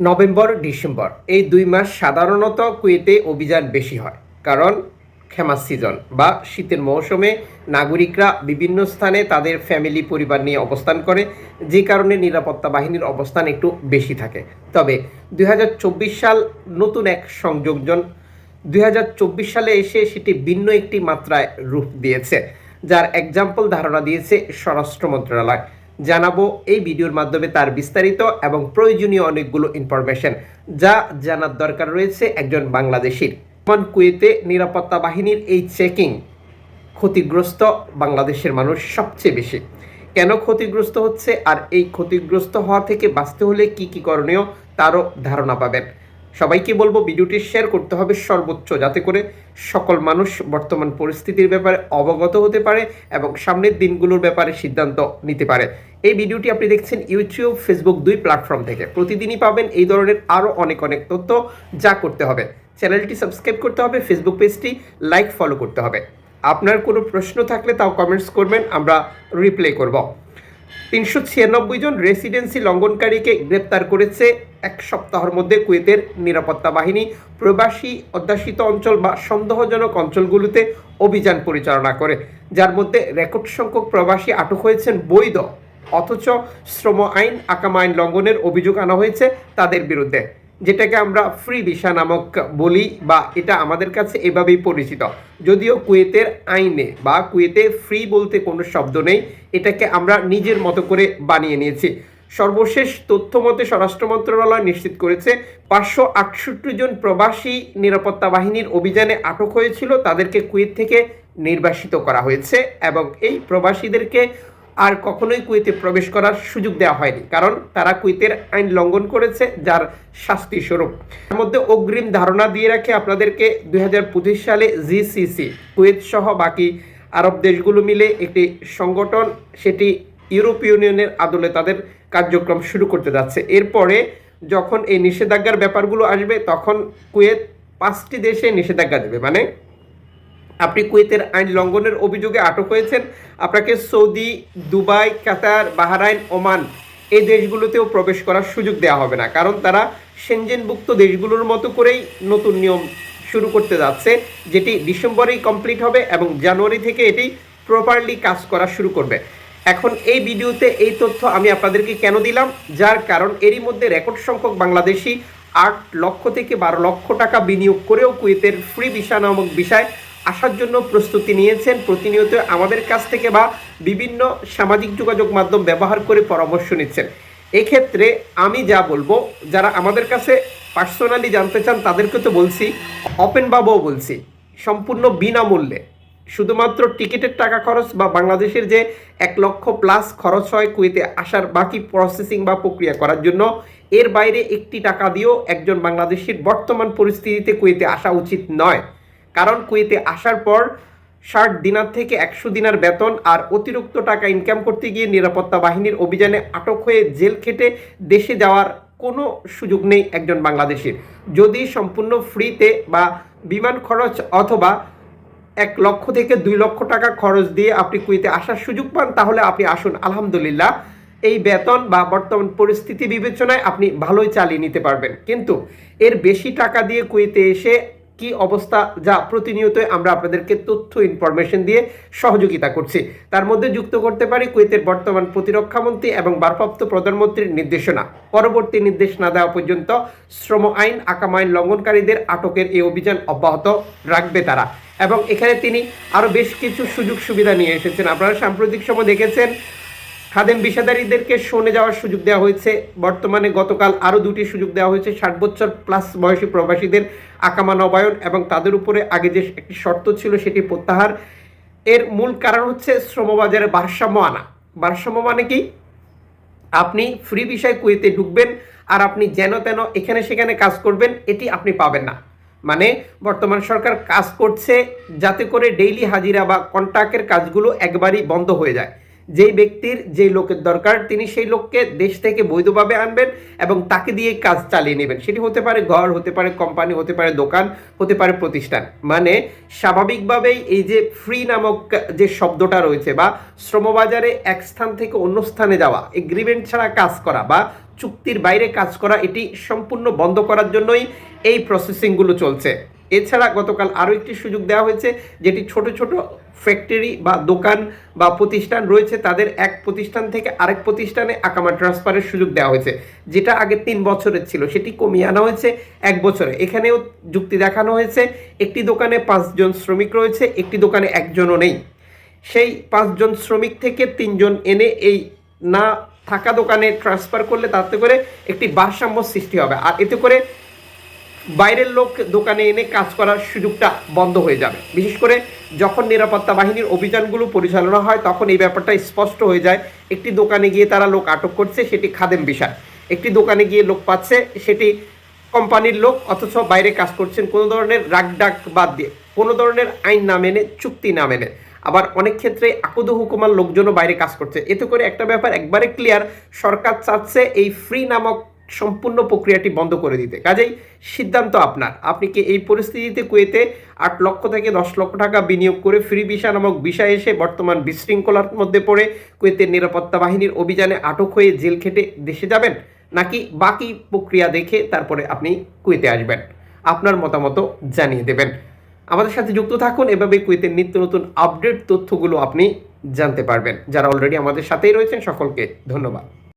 November, December. এই দুই মাস সাধারণত কুয়েতে অভিযান বেশি হয়, কারণ খেমাস সিজন বা শীতের মৌসুমে নাগরিকরা বিভিন্ন স্থানে তাদের ফ্যামিলি পরিবার নিয়ে অবস্থান করে, যে কারণে নিরাপত্তা বাহিনীর অবস্থান একটু বেশি থাকে। তবে দুই হাজার চব্বিশ সাল নতুন এক সংযোজন দুই হাজার চব্বিশ সালে এসে সেটি ভিন্ন একটি মাত্রায় রূপ দিয়েছে, যার এক্সাম্পল ধারণা দিয়েছে স্বরাষ্ট্র মন্ত্রণালয়। জানাব এই ভিডিওর মাধ্যমে তার বিস্তারিত এবং প্রয়োজনীয় অনেকগুলো ইনফরমেশন যা জানার দরকার রয়েছে একজন বাংলাদেশির। কুয়েতে নিরাপত্তা বাহিনীর এই চেকিং ক্ষতিগ্রস্ত বাংলাদেশের মানুষ সবচেয়ে বেশি। কেন ক্ষতিগ্রস্ত হচ্ছে আর এই ক্ষতিগ্রস্ত হওয়া থেকে বাঁচতে হলে কি কি করণীয় তারও ধারণা পাবেন। সবাইকে বলব ভিডিওটি শেয়ার করতে হবে সর্বোচ্চ, যাতে করে সকল মানুষ বর্তমান পরিস্থিতির ব্যাপারে অবগত হতে পারে এবং সামনের দিনগুলোর ব্যাপারে সিদ্ধান্ত নিতে পারে। এই ভিডিওটি আপনি দেখছেন ইউটিউব ফেসবুক দুই প্ল্যাটফর্ম থেকে। প্রতিদিনই পাবেন এই ধরনের আরও অনেক অনেক তথ্য যা করতে হবে। চ্যানেলটি সাবস্ক্রাইব করতে হবে ফেসবুক পেজটি লাইক ফলো করতে হবে। আপনার কোনো প্রশ্ন থাকলে তাও কমেন্টস করবেন, আমরা রিপ্লাই করব। তিনশো ছিয়ানব্বই জন রেসিডেন্সি লঙ্ঘনকারীকে গ্রেপ্তার করেছে এক সপ্তাহের মধ্যে কুয়েতের নিরাপত্তা বাহিনী প্রবাসী অধ্যাসিত অঞ্চল বা সন্দেহজনক অঞ্চলগুলোতে অভিযান পরিচালনা করে, যার মধ্যে রেকর্ড সংখ্যক প্রবাসী আটক হয়েছেন বৈধ, অথচ শ্রম আইন, আকাম আইন লঙ্ঘনের অভিযোগ আনা হয়েছে তাদের বিরুদ্ধে। যেটাকে আমরা ফ্রি ভিসা নামক বলি বা এটা আমাদের কাছে এভাবেই পরিচিত। যদিও কুয়েতের আইনে বা কুয়েতে ফ্রি বলতে কোনো শব্দ নেই, এটাকে আমরা নিজের মতো করে বানিয়ে নিয়েছি। সর্বশেষ তথ্য মতে স্বরাষ্ট্র মন্ত্রণালয় নিশ্চিত করেছে পাঁচশো আটষট্টি জন প্রবাসী নিরাপত্তা বাহিনীর অভিযানে আটক হয়েছিল। তাদেরকে কুয়েত থেকে নির্বাসিত করা হয়েছে এবং এই প্রবাসীদেরকে আর কখনোই কুয়েতে প্রবেশ করার সুযোগ দেওয়া হয়নি, কারণ তারা কুয়েতের আইন লঙ্ঘন করেছে, যার শাস্তি স্বরূপ। তার মধ্যে অগ্রিম ধারণা দিয়ে রাখে আপনাদেরকে দুই হাজার পঁচিশ সালে জিসিসি, কুয়েত সহ বাকি আরব দেশগুলো মিলে একটি সংগঠন, সেটি ইউরোপীয় ইউনিয়নের আদলে তাদের কার্যক্রম শুরু করতে যাচ্ছে। এরপরে যখন এই নিষেধাজ্ঞার ব্যাপারগুলো আসবে, তখন কুয়েত পাঁচটি দেশে নিষেধাজ্ঞা দেবে। মানে আপনি কুয়েতের আইন লঙ্ঘনের অভিযোগে আটক হয়েছেন। আপনাকে Saudi, Dubai, Qatar, Bahrain, Oman এই দেশগুলোতেও প্রবেশ করার সুযোগ দেওয়া হবে না। কারণ তারা সেনজেনভুক্ত দেশগুলোর মতো করেই নতুন নিয়ম শুরু করতে যাচ্ছে, যেটি ডিসেম্বরেই কমপ্লিট হবে এবং জানুয়ারি থেকে এটি প্রপারলি কাজ করা শুরু করবে। এখন এই ভিডিওতে এই তথ্য আমি আপনাদেরকে কেন দিলাম? যার কারণ এরই মধ্যে রেকর্ড সংখ্যক বাংলাদেশি আট লক্ষ থেকে বারো লক্ষ টাকা বিনিয়োগ করেও কুয়েতের ফ্রি ভিসা নামক বিষয় আসার জন্য প্রস্তুতি নিয়েছেন প্রতিনিয়ত আমাদের কাছ থেকে বা বিভিন্ন সামাজিক যোগাযোগ মাধ্যম ব্যবহার করে পরামর্শ নিচ্ছেন। এক্ষেত্রে আমি যা বলব, যারা আমাদের কাছে পার্সোনালি জানতে চান তাদেরকে তো বলছি ওপেন বাবুও বলছি, সম্পূর্ণ বিনামূল্যে। শুধুমাত্র টিকিটের টাকা খরচ বা বাংলাদেশের যে এক লক্ষ প্লাস খরচ হয় কুয়েতে আসার বাকি প্রসেসিং বা প্রক্রিয়া করার জন্য, এর বাইরে একটি টাকা দিয়েও একজন বাংলাদেশের বর্তমান পরিস্থিতিতে কুয়েতে আসা উচিত নয়। কারণ কুয়েতে আসার পর ষাট দিনার থেকে একশো দিনার বেতন আর অতিরিক্ত টাকা ইনকাম করতে গিয়ে নিরাপত্তা বাহিনীর অভিযানে আটক হয়ে জেল খেটে দেশে যাওয়ার কোনো সুযোগ নেই একজন বাংলাদেশের। যদি সম্পূর্ণ ফ্রিতে বা বিমান খরচ অথবা এক লক্ষ থেকে দুই লক্ষ টাকা খরচ দিয়ে আপনি কুয়েতে আসার সুযোগ পান, তাহলে আপনি আসুন, আলহামদুলিল্লাহ। এই বেতন বা বর্তমান পরিস্থিতি বিবেচনায় আপনি ভালোই চালিয়ে নিতে পারবেন। কিন্তু এর বেশি টাকা দিয়ে কুয়েতে এসে কি অবস্থা যা প্রতিনিয়ত আমরা আপনাদেরকে তথ্য ইনফরমেশন দিয়ে সহযোগিতা করছি। তার মধ্যে যুক্ত করতে পারি কুয়েতের বর্তমান প্রতিরক্ষামন্ত্রী এবং ভারপ্রাপ্ত প্রধানমন্ত্রীর নির্দেশনা। পরবর্তী নির্দেশ না দেওয়া পর্যন্ত শ্রম আইন, আকাম আইন লঙ্ঘনকারীদের আটকের এই অভিযান অব্যাহত রাখবে তারা। এবং এখানে তিনি আরও বেশ কিছু সুযোগ সুবিধা নিয়ে এসেছেন। আপনারা সাম্প্রতিক সময় দেখেছেন খাদেম বিষাদারীদেরকে শোনে যাওয়ার সুযোগ দেওয়া হয়েছে। বর্তমানে গতকাল আরও দুটি সুযোগ দেওয়া হয়েছে। ষাট বছর প্লাস বয়সী প্রবাসীদের আকামা নবায়ন এবং তাদের উপরে আগে যে একটি শর্ত ছিল সেটি প্রত্যাহার। এর মূল কারণ হচ্ছে শ্রমবাজারে ভারসাম্য আনা। ভারসাম্য মানে কি? আপনি ফ্রি বিষয় কুয়েতে ঢুকবেন আর আপনি যেন তেন এখানে সেখানে কাজ করবেন, এটি আপনি পাবেন না। মানে বর্তমান সরকার কাজ করছে যাতে করে ডেইলি হাজিরা বা কন্ট্রাক্টের কাজগুলো একবারই বন্ধ হয়ে যায়। যেই ব্যক্তির যে লোকের দরকার, তিনি সেই লোককে দেশ থেকে বৈধভাবে আনবেন এবং তাকে দিয়ে কাজ চালিয়ে নেবেন। সেটি হতে পারে ঘর, হতে পারে কোম্পানি হতে পারে দোকান, হতে পারে প্রতিষ্ঠান। মানে স্বাভাবিকভাবেই এই যে ফ্রি নামক যে শব্দটা রয়েছে বা শ্রমবাজারে এক স্থান থেকে অন্য স্থানে যাওয়া এগ্রিমেন্ট ছাড়া কাজ করা বা চুক্তির বাইরে কাজ করা, এটি সম্পূর্ণ বন্ধ করার জন্যই এই প্রসেসিংগুলো চলছে। এছাড়া গতকাল আরও একটি সুযোগ দেওয়া হয়েছে, যেটি ছোট ছোট ফ্যাক্টরি বা দোকান বা প্রতিষ্ঠান রয়েছে, তাদের এক প্রতিষ্ঠান থেকে আরেক প্রতিষ্ঠানে আকামা ট্রান্সফারের সুযোগ দেওয়া হয়েছে, যেটা আগে তিন বছরের ছিল, সেটি কমিয়ে আনা হয়েছে এক বছরে। এখানেও যুক্তি দেখানো হয়েছে, একটি দোকানে পাঁচজন শ্রমিক রয়েছে, একটি দোকানে একজনও নেই। সেই পাঁচজন শ্রমিক থেকে তিনজন এনে এই না থাকা দোকানে ট্রান্সফার করলে তাতে করে একটি ভারসাম্য সৃষ্টি হবে। আর এতে করে বাইরের লোক দোকানে এনে কাজ করার সুযোগটা বন্ধ হয়ে যাবে। বিশেষ করে যখন নিরাপত্তা বাহিনীর অভিযানগুলো পরিচালনা হয়, তখন এই ব্যাপারটা স্পষ্ট হয়ে যায়। একটি দোকানে গিয়ে তারা লোক আটক করছে, সেটি খাদেম বিষয়। একটি দোকানে গিয়ে লোক পাচ্ছে, সেটি কোম্পানির লোক অথচ বাইরে কাজ করছেন, কোনো ধরনের রাগ ডাক বাদ দিয়ে, কোনো ধরনের আইন না মেনে, চুক্তি না মেনে। আবার অনেক ক্ষেত্রে আকুদ হুকুমার লোকজনও বাইরে কাজ করছে। এতে করে একটা ব্যাপার একবারে ক্লিয়ার সরকার চাচ্ছে এই ফ্রি নামক সম্পূর্ণ প্রক্রিয়াটি বন্ধ করে দিতে। কাজেই সিদ্ধান্ত আপনার। আপনি কি এই পরিস্থিতিতে কুয়েতে আট লক্ষ থেকে দশ লক্ষ টাকা বিনিয়োগ করে ফ্রি ভিসা নামক বিষয় এসে বর্তমান বিশৃঙ্খলার মধ্যে পড়ে কুয়েতের নিরাপত্তা বাহিনীর অভিযানে আটক হয়ে জেল খেটে দেশে যাবেন? নাকি বাকি প্রক্রিয়া দেখে তারপরে আপনি কুয়েতে আসবেন? আপনার মতামত জানিয়ে দেবেন। আমাদের সাথে যুক্ত থাকুন। এভাবে কুয়েতের নিত্য নতুন আপডেট তথ্যগুলো আপনি জানতে পারবেন। যারা অলরেডি আমাদের সাথেই রয়েছেন, সকলকে ধন্যবাদ।